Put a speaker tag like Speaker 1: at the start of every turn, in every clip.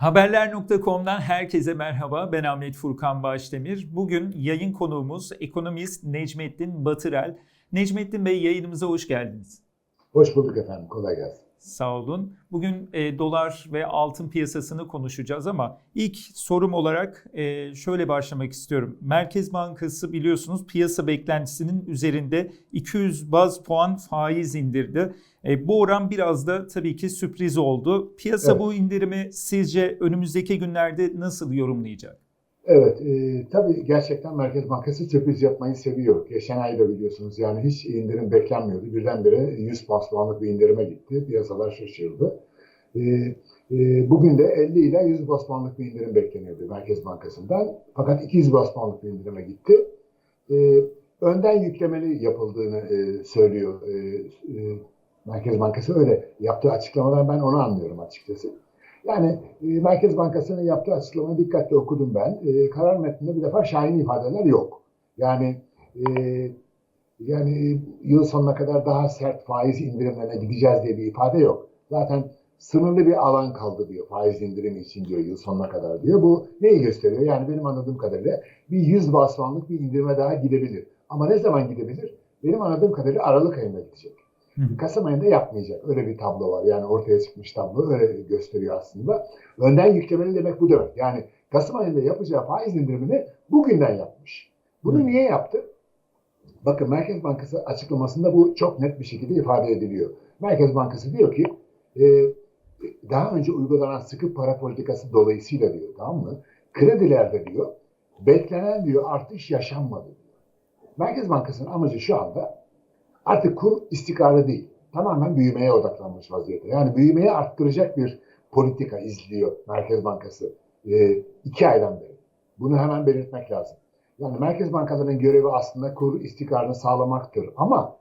Speaker 1: Haberler.com'dan herkese merhaba. Ben Ahmet Furkan Başdemir. Bugün yayın konuğumuz ekonomist Necmettin Batırel. Necmettin Bey yayınımıza hoş geldiniz.
Speaker 2: Hoş bulduk efendim. Kolay gelsin.
Speaker 1: Sağ olun. Bugün e, dolar ve altın piyasasını konuşacağız ama ilk sorum olarak e, şöyle başlamak istiyorum. Merkez Bankası biliyorsunuz piyasa beklentisinin üzerinde 200 baz puan faiz indirdi. E, bu oran biraz da tabii ki sürpriz oldu. Piyasa
Speaker 2: Evet.
Speaker 1: bu indirimi sizce önümüzdeki günlerde nasıl yorumlayacak?
Speaker 2: Evet, e, tabii gerçekten Merkez Bankası sürpriz yapmayı seviyor. Geçen ay da biliyorsunuz yani hiç indirim beklenmiyordu. Birdenbire 100 bas puanlık bir indirime gitti. Piyasalar şaşırdı. E, e, bugün de 50 ile 100 bas puanlık bir indirim bekleniyordu Merkez Bankası'ndan. Fakat 200 bas puanlık bir indirime gitti. E, önden yüklemeli yapıldığını e, söylüyor e, e, Merkez Bankası. Öyle yaptığı açıklamadan ben onu anlıyorum açıkçası. Yani e, Merkez Bankası'nın yaptığı açıklamayı dikkatle okudum ben. E, karar metninde bir defa şahin ifadeler yok. Yani e, yani yıl sonuna kadar daha sert faiz indirimlerine gideceğiz diye bir ifade yok. Zaten sınırlı bir alan kaldı diyor faiz indirimi için diyor yıl sonuna kadar diyor. Bu neyi gösteriyor? Yani benim anladığım kadarıyla bir 100 bas puanlık bir indirime daha gidebilir. Ama ne zaman gidebilir? Benim anladığım kadarıyla Aralık ayında gidecek.
Speaker 1: Hı.
Speaker 2: Kasım ayında yapmayacak. Öyle bir tablo var. Yani ortaya çıkmış tablo öyle gösteriyor aslında. Önden yüklemeli demek bu demek. Yani Kasım ayında yapacağı faiz indirimini bugünden yapmış. Bunu
Speaker 1: Hı.
Speaker 2: niye yaptı? Bakın Merkez Bankası açıklamasında bu çok net bir şekilde ifade ediliyor. Merkez Bankası diyor ki e, daha önce uygulanan sıkı para politikası dolayısıyla diyor tamam mı? Kredilerde diyor beklenen diyor artış yaşanmadı diyor. Merkez Bankası'nın amacı şu anda artık kur istikrarlı değil. Tamamen büyümeye odaklanmış vaziyette. Yani büyümeyi arttıracak bir politika izliyor Merkez Bankası e, iki aydan beri. Bunu hemen belirtmek lazım. Yani merkez bankalarının görevi aslında kur istikrarını sağlamaktır. Ama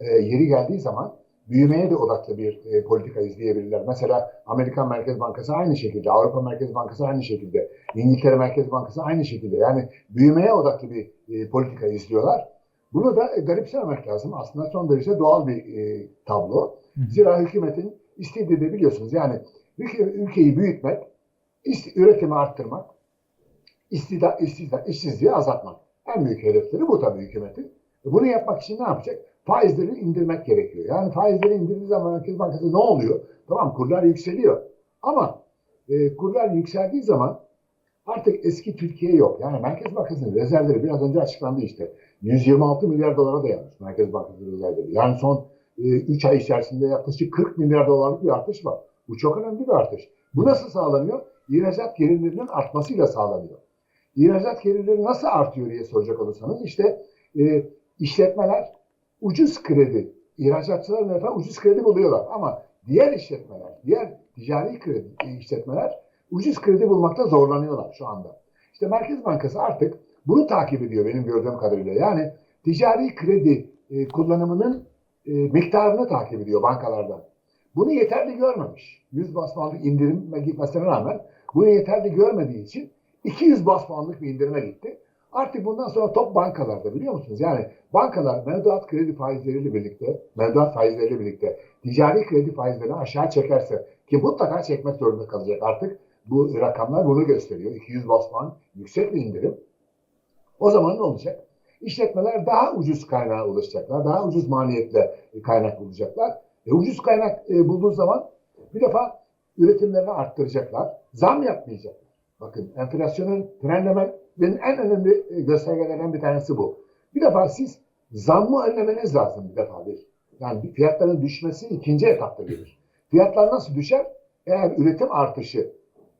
Speaker 2: e, yeri geldiği zaman büyümeye de odaklı bir e, politika izleyebilirler. Mesela Amerikan Merkez Bankası aynı şekilde, Avrupa Merkez Bankası aynı şekilde, İngiltere Merkez Bankası aynı şekilde. Yani büyümeye odaklı bir e, politika izliyorlar. Bunu da garipsememek lazım. Aslında son derece doğal bir e, tablo. Zira hükümetin istediği de biliyorsunuz yani ülke, ülkeyi büyütmek, ist- üretimi arttırmak, istida, istida, işsizliği azaltmak. En büyük hedefleri bu tabii hükümetin. Bunu yapmak için ne yapacak? Faizleri indirmek gerekiyor. Yani faizleri indirdiği zaman Merkez Bankası ne oluyor? Tamam kurlar yükseliyor. Ama e, kurlar yükseldiği zaman artık eski Türkiye yok. Yani Merkez Bankası'nın rezervleri biraz önce açıklandı işte. 126 milyar dolara dayanmış Merkez Bankası rezervleri. Yani son 3 ay içerisinde yaklaşık 40 milyar dolarlık bir artış var. Bu çok önemli bir artış. Bu nasıl sağlanıyor? İhracat gelirlerinin artmasıyla sağlanıyor. İhracat gelirleri nasıl artıyor diye soracak olursanız işte e, işletmeler ucuz kredi, ihracatçılar defa ucuz kredi buluyorlar ama diğer işletmeler, diğer ticari kredi e, işletmeler ucuz kredi bulmakta zorlanıyorlar şu anda. İşte Merkez Bankası artık bunu takip ediyor benim gördüğüm kadarıyla. Yani ticari kredi e, kullanımının e, miktarını takip ediyor bankalardan. Bunu yeterli görmemiş. 100 bas puanlık indirime gitmesine rağmen bunu yeterli görmediği için 200 bas puanlık bir indirime gitti. Artık bundan sonra top bankalarda biliyor musunuz? Yani bankalar mevduat kredi faizleriyle birlikte, mevduat faizleriyle birlikte ticari kredi faizlerini aşağı çekerse ki mutlaka çekmek zorunda kalacak artık. Bu rakamlar bunu gösteriyor. 200 bas puan yüksek bir indirim. O zaman ne olacak? İşletmeler daha ucuz kaynağa ulaşacaklar. Daha ucuz maliyetle kaynak bulacaklar. E, ucuz kaynak e, bulduğu zaman bir defa üretimlerini arttıracaklar. Zam yapmayacaklar. Bakın enflasyonun frenlemenin en önemli e, göstergelerinden bir tanesi bu. Bir defa siz zammı önlemeniz lazım bir defa bir. Yani fiyatların düşmesi ikinci etapta gelir. Fiyatlar nasıl düşer? Eğer üretim artışı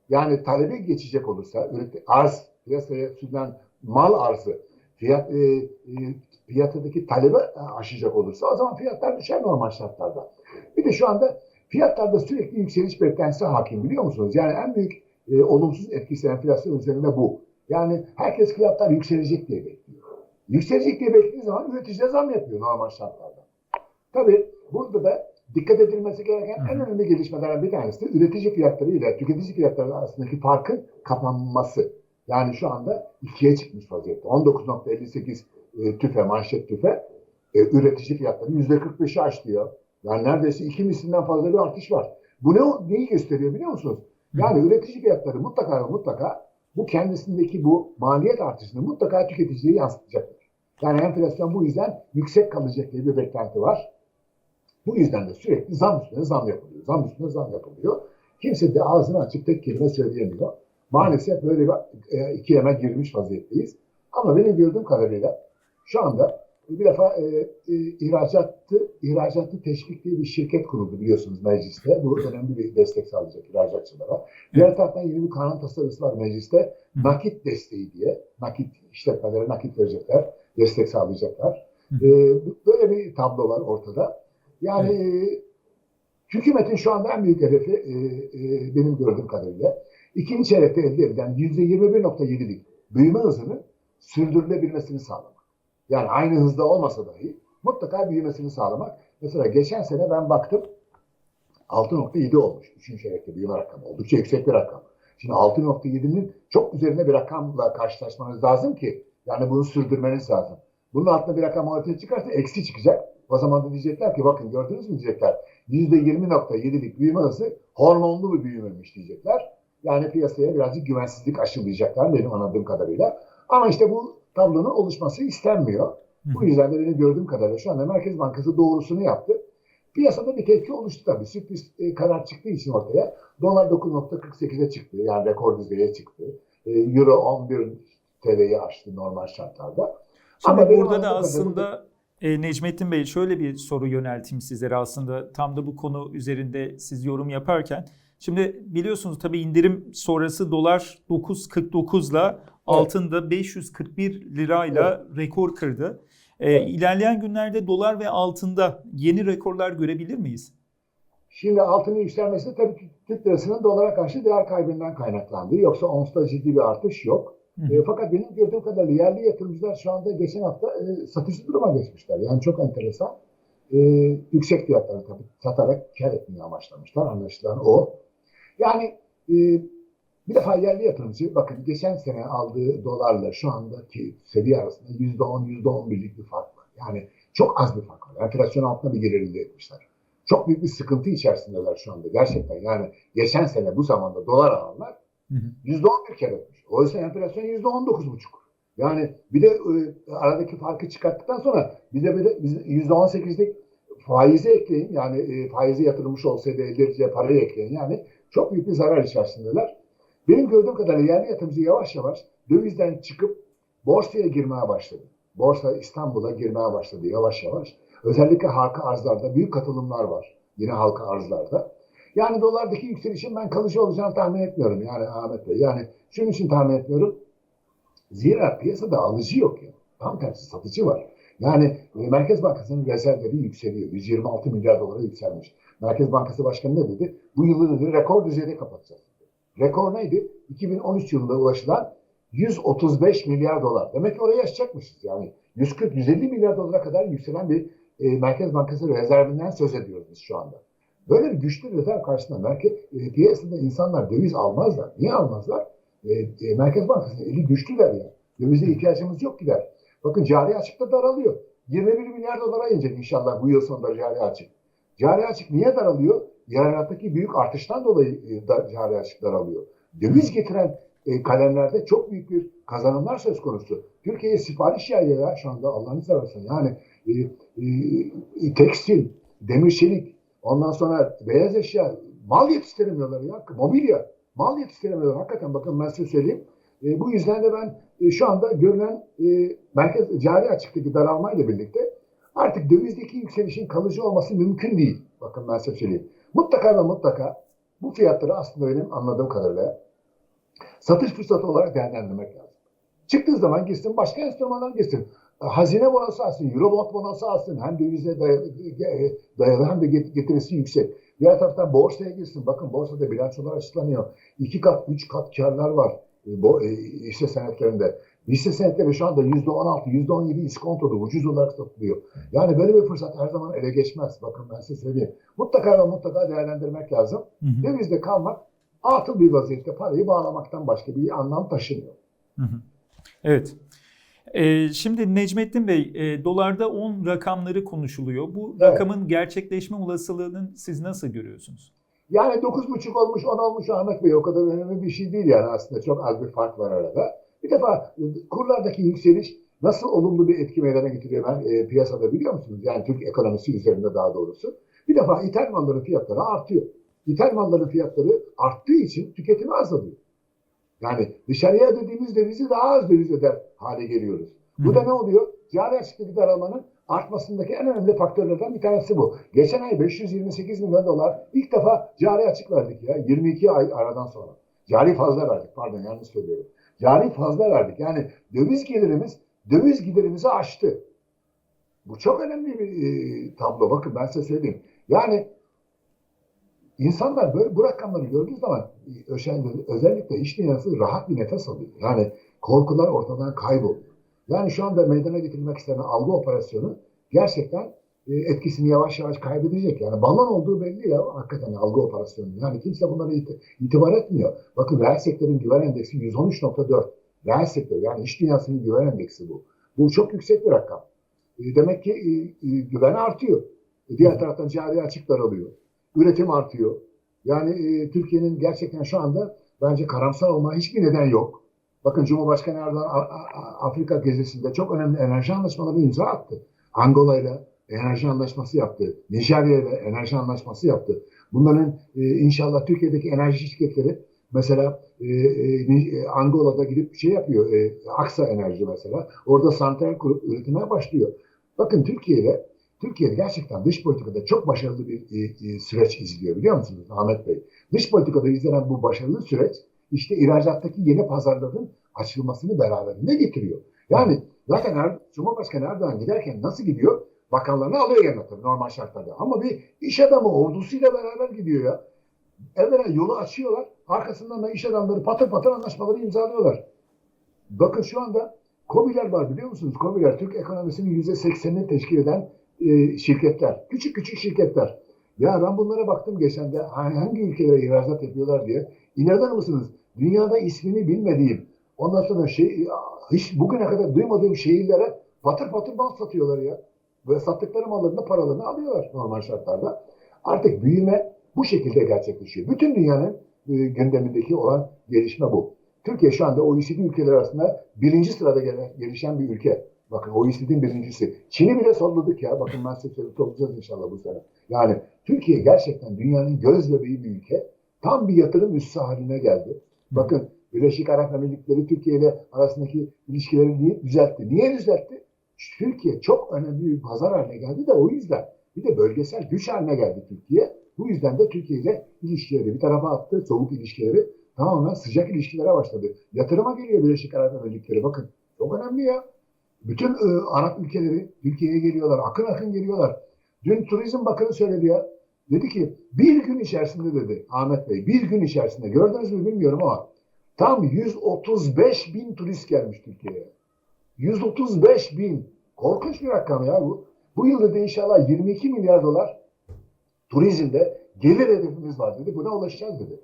Speaker 2: yani talebi geçecek olursa, arz, piyasaya sunulan mal arzı fiyat, e, e, piyasadaki talebi aşacak olursa o zaman fiyatlar düşer normal şartlarda. Bir de şu anda fiyatlarda sürekli yükseliş beklentisi hakim biliyor musunuz? Yani en büyük e, olumsuz etkisi enflasyon üzerinde bu. Yani herkes fiyatlar yükselecek diye bekliyor. Yükselecek diye beklediği zaman üretici de zam yapıyor normal şartlarda. Tabii burada da dikkat edilmesi gereken en önemli gelişmelerden bir tanesi de üretici fiyatları ile tüketici fiyatları arasındaki farkın kapanması. Yani şu anda ikiye çıkmış vaziyette. 19.58 e, tüfe, manşet tüfe e, üretici fiyatları %45'i aştı ya. Yani neredeyse iki mislinden fazla bir artış var. Bu ne, neyi gösteriyor biliyor musunuz? Yani üretici fiyatları mutlaka ve mutlaka bu kendisindeki bu maliyet artışını mutlaka tüketiciye yansıtacaktır. Yani enflasyon bu yüzden yüksek kalacak diye bir beklenti var. Bu yüzden de sürekli zam üstüne zam yapılıyor. Zam üstüne zam yapılıyor. Kimse de ağzını açıp tek kelime söyleyemiyor. Maalesef böyle bir e, ikileme girmiş vaziyetteyiz. Ama benim gördüğüm kadarıyla şu anda bir defa e, e, ihracatı, ihracatı teşvik diye bir şirket kuruldu biliyorsunuz mecliste. Bu önemli bir destek sağlayacak ihracatçılara. Diğer taraftan yeni bir kanun tasarısı var mecliste. Nakit desteği diye. Nakit işletmelere nakit verecekler. Destek sağlayacaklar. E, böyle bir tablo var ortada. Yani e, hükümetin şu anda en büyük hedefi e, e, benim gördüğüm kadarıyla ikinci çeyrekte elde edilen %21.7'lik büyüme hızının sürdürülebilmesini sağlamak. Yani aynı hızda olmasa dahi mutlaka büyümesini sağlamak. Mesela geçen sene ben baktım 6.7 olmuş. Üçüncü çeyrekte büyüme rakamı. Oldukça yüksek bir rakam. Şimdi 6.7'nin çok üzerinde bir rakamla karşılaşmanız lazım ki yani bunu sürdürmeniz lazım. Bunun altında bir rakam ortaya çıkarsa eksi çıkacak. O zaman da diyecekler ki bakın gördünüz mü diyecekler. %20.7'lik büyüme hızı hormonlu bir büyümemiş diyecekler. Yani piyasaya birazcık güvensizlik aşılayacaklar benim anladığım kadarıyla. Ama işte bu tablonun oluşması istenmiyor. Bu yüzden de benim gördüğüm kadarıyla şu anda Merkez Bankası doğrusunu yaptı. Piyasada bir tepki oluştu tabii. Sürpriz e, karar çıktığı için ortaya. Dolar 9.48'e çıktı. Yani rekor düzeye çıktı. E, Euro 11 TL'yi aştı normal şartlarda.
Speaker 1: Şimdi
Speaker 2: Ama
Speaker 1: burada da aslında e, Necmettin Bey şöyle bir soru yönelteyim sizlere aslında tam da bu konu üzerinde siz yorum yaparken. Şimdi biliyorsunuz tabii indirim sonrası dolar 9.49'la altında 541 lirayla rekor kırdı. E,
Speaker 2: Evet.
Speaker 1: İlerleyen günlerde dolar ve altında yeni rekorlar görebilir miyiz?
Speaker 2: Şimdi altının yükselmesi tabii ki Türk lirasının dolara karşı değer kaybından kaynaklandı. Yoksa onsta ciddi bir artış yok.
Speaker 1: Hı.
Speaker 2: E, fakat benim gördüğüm kadarıyla yerli yatırımcılar şu anda geçen hafta e, satıcı duruma geçmişler. Yani çok enteresan. E, yüksek fiyatları tabii satarak kar etmeye amaçlamışlar. Anlaşılan o. Yani e, bir defa yerli yatırımcı bakın geçen sene aldığı dolarla şu andaki seviye arasında %10, %11'lik bir fark var. Yani çok az bir fark var. Enflasyon altında bir gelir elde etmişler. Çok büyük bir sıkıntı içerisindeler şu anda gerçekten. Yani geçen sene bu zamanda dolar alanlar
Speaker 1: Hı hı.
Speaker 2: %11 kere etmiş. Oysa enflasyon %19,5. Yani bir de e, aradaki farkı çıkarttıktan sonra bir de bir de biz %18'lik faizi ekleyin. Yani e, faizi yatırılmış olsaydı elde edeceği parayı ekleyin. Yani çok büyük bir zarar içerisindeler. Benim gördüğüm kadarıyla yerli yatırımcı yavaş yavaş dövizden çıkıp borsaya girmeye başladı. Borsa İstanbul'a girmeye başladı yavaş yavaş. Özellikle halka arzlarda büyük katılımlar var. Yine halka arzlarda. Yani dolardaki yükselişin ben kalıcı olacağını tahmin etmiyorum yani Ahmet Bey. Yani şunun için tahmin etmiyorum. Zira piyasada alıcı yok ya. Tam tersi satıcı var. Yani e, Merkez Bankası'nın rezervleri yükseliyor. 126 milyar dolara yükselmiş. Merkez Bankası Başkanı ne dedi? Bu yılı dedi rekor düzeyde kapatacağız. Rekor neydi? 2013 yılında ulaşılan 135 milyar dolar. Demek ki oraya aşacakmışız. Yani 140-150 milyar dolara kadar yükselen bir e, Merkez Bankası rezervinden söz ediyoruz biz şu anda. Böyle bir güçlü rezerv karşısında merkez, e, piyasada insanlar döviz almazlar. Niye almazlar? E, e, Merkez Bankası'nın eli güçlüler ya. Dövize ihtiyacımız yok gider. Bakın cari açıkta daralıyor. 21 milyar dolara inecek inşallah bu yıl sonunda cari açık. Cari açık niye daralıyor? İhralattaki büyük artıştan dolayı e, cari açık daralıyor. Döviz getiren e, kalemlerde çok büyük bir kazanımlar söz konusu. Türkiye'ye sipariş yağıyor ya şu anda Allah'ını seversen. Yani e, e, tekstil, demir çelik, ondan sonra beyaz eşya, mal yetiştiremiyorlar ya. Mobilya, mal yetiştiremiyorlar. Hakikaten bakın ben size söyleyeyim. E, bu yüzden de ben e, şu anda görülen e, merkez cari açıktaki daralmayla birlikte artık dövizdeki yükselişin kalıcı olması mümkün değil. Bakın ben size söyleyeyim. Mutlaka ve mutlaka bu fiyatları aslında benim anladığım kadarıyla satış fırsatı olarak değerlendirmek lazım. Çıktığı zaman gitsin başka enstrümanlar gitsin. Hazine bonosu alsın, Eurobond bonosu alsın. Hem dövize dayalı, dayalı hem de getirisi yüksek. Diğer taraftan borsaya girsin. Bakın borsada bilançolar açıklanıyor. İki kat, üç kat karlar var e, bu e, hisse senetlerinde. Hisse senetleri şu anda yüzde on altı, yüzde on yedi iskontoda ucuz olarak satılıyor. Yani böyle bir fırsat her zaman ele geçmez. Bakın ben size söyleyeyim. Mutlaka ve mutlaka değerlendirmek lazım.
Speaker 1: Hı hı.
Speaker 2: Dövizde kalmak atıl bir vaziyette parayı bağlamaktan başka bir anlam taşımıyor.
Speaker 1: Hı hı. Evet. Ee, şimdi Necmettin Bey, e, dolarda 10 rakamları konuşuluyor. Bu
Speaker 2: Evet.
Speaker 1: rakamın gerçekleşme olasılığını siz nasıl görüyorsunuz?
Speaker 2: Yani 9,5 olmuş 10 olmuş Ahmet Bey o kadar önemli bir şey değil yani aslında çok az bir fark var arada. Bir defa e, kurlardaki yükseliş nasıl olumlu bir etki meydana getiriyor ben e, piyasada biliyor musunuz? Yani Türk ekonomisi üzerinde daha doğrusu. Bir defa ithal malların fiyatları artıyor. İthal malların fiyatları arttığı için tüketimi azalıyor. Yani dışarıya ödediğimiz dövizi daha az döviz öder hale geliyoruz. Bu da ne oluyor? Cari açıklık daralmanın artmasındaki en önemli faktörlerden bir tanesi bu. Geçen ay 528 milyon dolar ilk defa cari açık verdik ya. 22 ay aradan sonra. Cari fazla verdik pardon yanlış söylüyorum. Cari fazla verdik. Yani döviz gelirimiz döviz giderimizi aştı. Bu çok önemli bir e, tablo. Bakın ben size söyleyeyim. Yani insanlar böyle bu rakamları gördüğü zaman e, özellikle, iş dünyası rahat bir nefes alıyor. Yani korkular ortadan kayboluyor. Yani şu anda meydana getirilmek istenen algı operasyonu gerçekten e, etkisini yavaş yavaş kaybedecek. Yani balon olduğu belli ya hakikaten algı operasyonu. Yani kimse bunlara it- itibar etmiyor. Bakın reel sektörün güven endeksi 113.4. Reel sektör yani iş dünyasının güven endeksi bu. Bu çok yüksek bir rakam. E, demek ki e, güven artıyor. Diğer taraftan cari açık daralıyor. Üretim artıyor. Yani Türkiye'nin gerçekten şu anda bence karamsar olma hiçbir neden yok. Bakın Cumhurbaşkanı Erdoğan Afrika gezisinde çok önemli enerji anlaşmaları imza attı. Angola ile enerji anlaşması yaptı. Nijerya ile enerji anlaşması yaptı. Bunların e, inşallah Türkiye'deki enerji şirketleri mesela e, e, Angola'da gidip şey yapıyor. E, Aksa Enerji mesela. Orada santral kurup üretime başlıyor. Bakın Türkiye'de Türkiye gerçekten dış politikada çok başarılı bir e, e, süreç izliyor biliyor musunuz Ahmet Bey? Dış politikada izlenen bu başarılı süreç işte ihracattaki yeni pazarların açılmasını beraberinde getiriyor. Yani zaten er, Cumhurbaşkanı Erdoğan giderken nasıl gidiyor? Bakanlarını alıyor yanına tabii normal şartlarda. Ama bir iş adamı ordusuyla beraber gidiyor ya. Evvela yolu açıyorlar. Arkasından da iş adamları patır patır anlaşmaları imzalıyorlar. Bakın şu anda KOBİ'ler var biliyor musunuz? KOBİ'ler Türk ekonomisinin yüzde seksenini teşkil eden e, şirketler. Küçük küçük şirketler. Ya ben bunlara baktım geçen de hangi ülkelere ihracat yapıyorlar diye. İnanır mısınız? Dünyada ismini bilmediğim, ondan sonra şey, hiç bugüne kadar duymadığım şehirlere patır patır mal satıyorlar ya. Ve sattıkları malların da paralarını alıyorlar normal şartlarda. Artık büyüme bu şekilde gerçekleşiyor. Bütün dünyanın e, gündemindeki olan gelişme bu. Türkiye şu anda OECD ülkeleri arasında birinci sırada gelen, gelişen bir ülke. Bakın OECD'nin birincisi. Çin'i bile salladık ya. Bakın ben size toplayacağız inşallah bu sene. Yani Türkiye gerçekten dünyanın göz bebeği bir ülke. Tam bir yatırım üssü haline geldi. Bakın Birleşik Arap Emirlikleri Türkiye ile arasındaki ilişkileri niye düzeltti? Niye düzeltti? Türkiye çok önemli bir pazar haline geldi de o yüzden. Bir de bölgesel güç haline geldi Türkiye. Bu yüzden de Türkiye ile ilişkileri bir tarafa attı, soğuk ilişkileri tamamen sıcak ilişkilere başladı. Yatırıma geliyor Birleşik Arap Emirlikleri. Bakın çok önemli ya. Bütün e, Arap ülkeleri Türkiye'ye geliyorlar. Akın akın geliyorlar. Dün Turizm Bakanı söyledi ya. Dedi ki bir gün içerisinde dedi Ahmet Bey bir gün içerisinde gördünüz mü bilmiyorum ama tam 135 bin turist gelmiş Türkiye'ye. 135 bin. Korkunç bir rakam ya bu. Bu yılda da inşallah 22 milyar dolar turizmde gelir hedefimiz var dedi. Buna ulaşacağız dedi.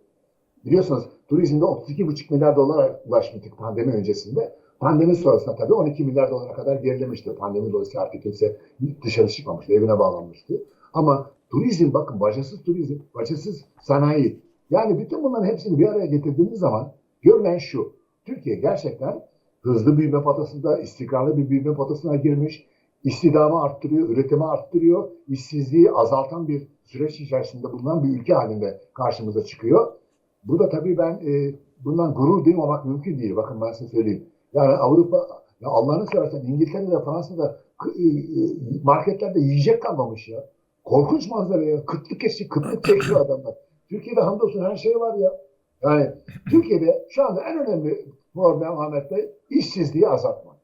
Speaker 2: Biliyorsunuz turizmde 32,5 milyar dolara ulaşmıştık pandemi öncesinde. Pandemi sonrasında tabii 12 milyar dolara kadar gerilemişti. Pandemi dolayısıyla artık kimse dışarı çıkmamıştı, evine bağlanmıştı. Ama turizm bakın bacasız turizm, bacasız sanayi. Yani bütün bunların hepsini bir araya getirdiğimiz zaman görülen şu. Türkiye gerçekten hızlı büyüme potasında, istikrarlı bir büyüme potasına girmiş. İstihdamı arttırıyor, üretimi arttırıyor. işsizliği azaltan bir süreç içerisinde bulunan bir ülke halinde karşımıza çıkıyor. Burada tabii ben e, bundan gurur duymamak mümkün değil. Bakın ben size söyleyeyim. Yani Avrupa, ya Allah'ını seversen İngiltere'de, Fransa'da e, e, marketlerde yiyecek kalmamış ya. Korkunç manzara ya. Kıtlık kesiyor, kıtlık çekiyor adamlar. Türkiye'de hamdolsun her şey var ya. Yani Türkiye'de şu anda en önemli problem Ahmet Bey işsizliği azaltmak.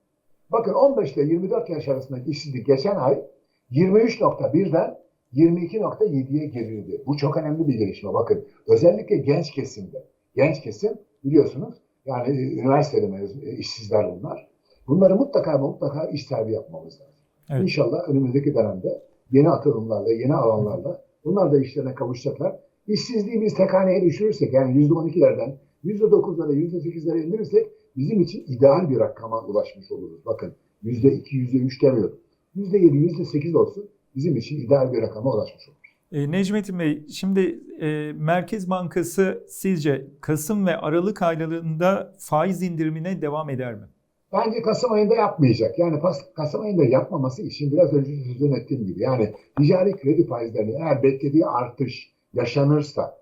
Speaker 2: Bakın 15 ile 24 yaş arasındaki işsizlik geçen ay 23.1'den 22.7'ye gerildi. Bu çok önemli bir gelişme. Bakın özellikle genç kesimde. Genç kesim biliyorsunuz yani e, üniversitede mezun e, işsizler bunlar. Bunları mutlaka mutlaka iş sahibi yapmamız lazım.
Speaker 1: Evet.
Speaker 2: İnşallah önümüzdeki dönemde yeni atılımlarla, yeni alanlarla bunlar da işlerine kavuşacaklar. İşsizliği biz tek haneye düşürürsek yani %12'lerden %9'lara, %8'lere indirirsek bizim için ideal bir rakama ulaşmış oluruz. Bakın %2, %3 demiyorum. %7, %8 olsun bizim için ideal bir rakama ulaşmış oluruz.
Speaker 1: E, Necmettin Bey, şimdi e, Merkez Bankası sizce Kasım ve Aralık aylarında faiz indirimine devam eder mi?
Speaker 2: Bence Kasım ayında yapmayacak. Yani Kasım ayında yapmaması için biraz önce sözünü ettiğim gibi. Yani ticari kredi faizlerini eğer beklediği artış yaşanırsa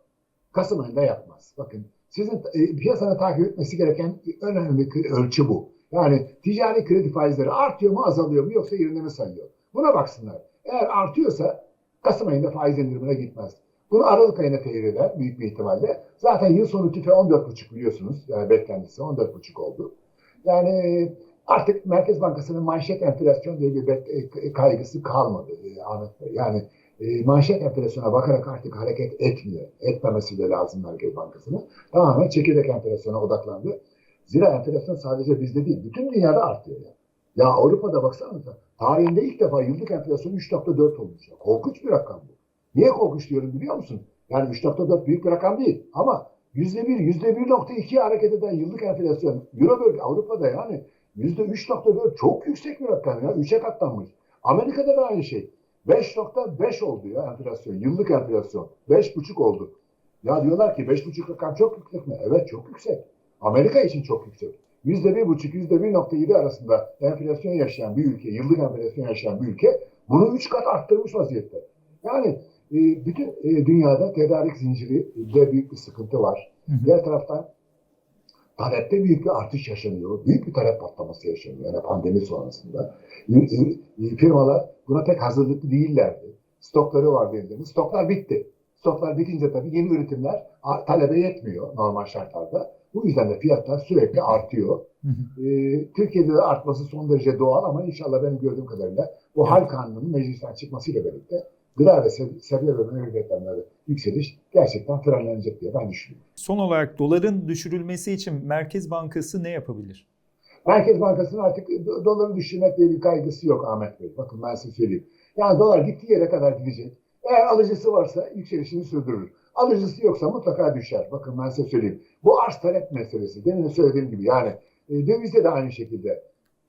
Speaker 2: Kasım ayında yapmaz. Bakın sizin e, piyasanın takip etmesi gereken önemli ölçü bu. Yani ticari kredi faizleri artıyor mu azalıyor mu yoksa yerinde mi sayıyor? Buna baksınlar. Eğer artıyorsa Kasım ayında faiz indirimine gitmez. Bunu Aralık ayına teyir eder büyük bir ihtimalle. Zaten yıl sonu tüfe 14,5 biliyorsunuz. Yani beklentisi 14,5 oldu. Yani e, artık Merkez Bankası'nın manşet enflasyon diye bir bek- e, kaygısı kalmadı e, Ahmet. Yani e, manşet enflasyona bakarak artık hareket etmiyor. Etmemesi de lazım Merkez Bankası'nın. Tamamen çekirdek enflasyona odaklandı. Zira enflasyon sadece bizde değil, bütün dünyada artıyor. Ya, ya Avrupa'da baksanıza, tarihinde ilk defa yıllık enflasyon 3.4 olmuş. Ya. Korkunç bir rakam bu. Niye korkunç diyorum biliyor musun? Yani 3.4 büyük bir rakam değil ama %1, %1.2 hareket eden yıllık enflasyon Eurobölge Avrupa'da yani %3.4 çok yüksek bir rakam ya. 3'e katlanmış. Amerika'da da aynı şey. 5.5 oldu ya enflasyon. Yıllık enflasyon. 5.5 oldu. Ya diyorlar ki 5.5 rakam çok yüksek mi? Evet çok yüksek. Amerika için çok yüksek. %1.5, %1.7 arasında enflasyon yaşayan bir ülke, yıllık enflasyon yaşayan bir ülke bunu 3 kat arttırmış vaziyette. Yani e, bütün e, dünyada tedarik zincirinde büyük bir sıkıntı var.
Speaker 1: Hı hı.
Speaker 2: Diğer taraftan talepte büyük bir artış yaşanıyor. Büyük bir talep patlaması yaşanıyor. Yani pandemi sonrasında. E, e, Firmalar buna pek hazırlıklı değillerdi. Stokları var belirli. Stoklar bitti. Stoklar bitince tabii yeni üretimler talebe yetmiyor normal şartlarda. Bu yüzden de fiyatlar sürekli artıyor.
Speaker 1: Hı hı.
Speaker 2: Ee, Türkiye'de de artması son derece doğal ama inşallah benim gördüğüm kadarıyla bu
Speaker 1: Evet.
Speaker 2: hal kanununun meclisten çıkmasıyla birlikte gıda ve seb- sebze ve meyve fiyatlarında yükseliş gerçekten frenlenecek diye ben düşünüyorum.
Speaker 1: Son olarak doların düşürülmesi için Merkez Bankası ne yapabilir?
Speaker 2: Merkez Bankası'nın artık do- doları düşürmek diye bir kaygısı yok Ahmet Bey. Bakın ben size söyleyeyim. Yani dolar gittiği yere kadar gidecek. Eğer alıcısı varsa yükselişini sürdürür. Alıcısı yoksa mutlaka düşer. Bakın ben size söyleyeyim. Bu arz talep meselesi. Demin de söylediğim gibi yani e, dövizde de aynı şekilde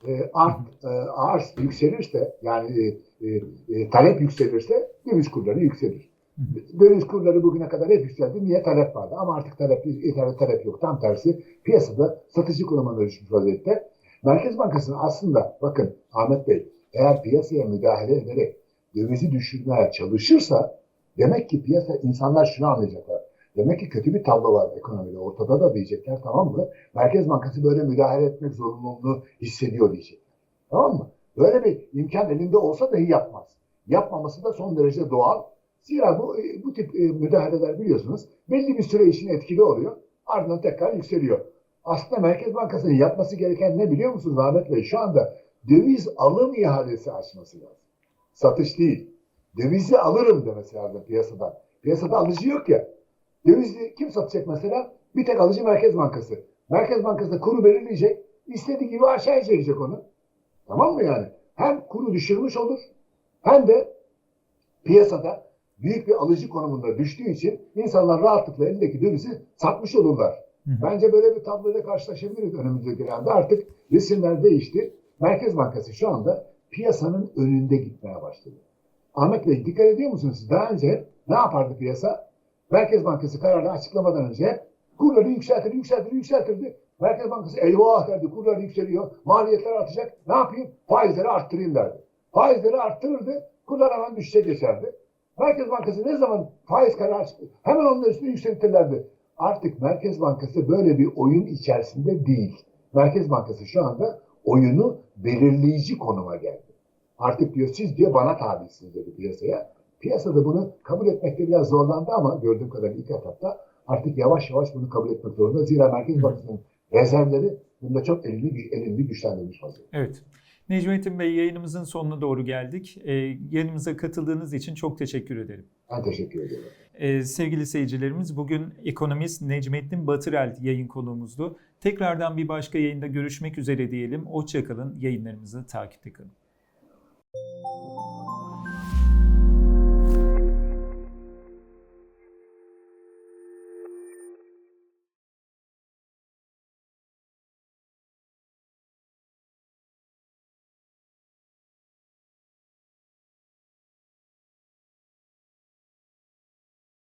Speaker 2: e, art, e, arz yükselirse yani e, e, e, talep yükselirse döviz kurları yükselir. Döviz kurları bugüne kadar hep yükseldi. Niye talep vardı? Ama artık talep, yeterli talep yok. Tam tersi piyasada satıcı konumuna düşmüş vaziyette. Merkez Bankası'nın aslında bakın Ahmet Bey eğer piyasaya müdahale ederek dövizi düşürmeye çalışırsa demek ki piyasa insanlar şunu anlayacaklar. Demek ki kötü bir tablo var ekonomide. Ortada da diyecekler tamam mı? Merkez Bankası böyle müdahale etmek zorunluluğunu hissediyor diyecekler. Tamam mı? Böyle bir imkan elinde olsa dahi yapmaz. Yapmaması da son derece doğal. Zira bu, bu tip e, müdahaleler biliyorsunuz belli bir süre için etkili oluyor. Ardından tekrar yükseliyor. Aslında Merkez Bankası'nın yapması gereken ne biliyor musunuz Ahmet Bey? Şu anda döviz alım ihalesi açması lazım. Satış değil. Dövizi alırım demesi lazım piyasadan. Piyasada alıcı yok ya. Dövizi kim satacak mesela? Bir tek alıcı Merkez Bankası. Merkez Bankası kuru belirleyecek. İstediği gibi aşağıya çekecek onu. Tamam mı yani? Hem kuru düşürmüş olur hem de piyasada büyük bir alıcı konumunda düştüğü için insanlar rahatlıkla elindeki dövizi satmış olurlar.
Speaker 1: Hı hı.
Speaker 2: Bence böyle bir tabloyla karşılaşabiliriz önümüzdeki dönemde. Artık resimler değişti. Merkez Bankası şu anda piyasanın önünde gitmeye başladı. Ahmet Bey dikkat ediyor musunuz? Daha önce ne yapardı piyasa? Merkez Bankası kararını açıklamadan önce kurları yükseltir, yükseltir, yükseltirdi. Merkez Bankası eyvah derdi, kurlar yükseliyor, maliyetler artacak. Ne yapayım? Faizleri arttırayım derdi. Faizleri arttırırdı, kurlar hemen düşüşe geçerdi. Merkez Bankası ne zaman faiz kararı çıktı, hemen onun üstüne yükseltirlerdi. Artık Merkez Bankası böyle bir oyun içerisinde değil. Merkez Bankası şu anda oyunu belirleyici konuma geldi. Artık diyor siz diyor bana tabisiniz dedi piyasaya. Piyasada bunu kabul etmekte biraz zorlandı ama gördüğüm kadarıyla ilk etapta artık yavaş yavaş bunu kabul etmek zorunda. Zira Merkez Bankası'nın rezervleri bunda çok elini, elini güçlendirmiş vaziyette.
Speaker 1: Evet. Necmettin Bey yayınımızın sonuna doğru geldik. Ee, yayınımıza katıldığınız için çok teşekkür ederim.
Speaker 2: Ben teşekkür ediyorum.
Speaker 1: Ee, sevgili seyircilerimiz bugün ekonomist Necmettin Batırel yayın konuğumuzdu. Tekrardan bir başka yayında görüşmek üzere diyelim. Hoşçakalın. Yayınlarımızı takipte kalın.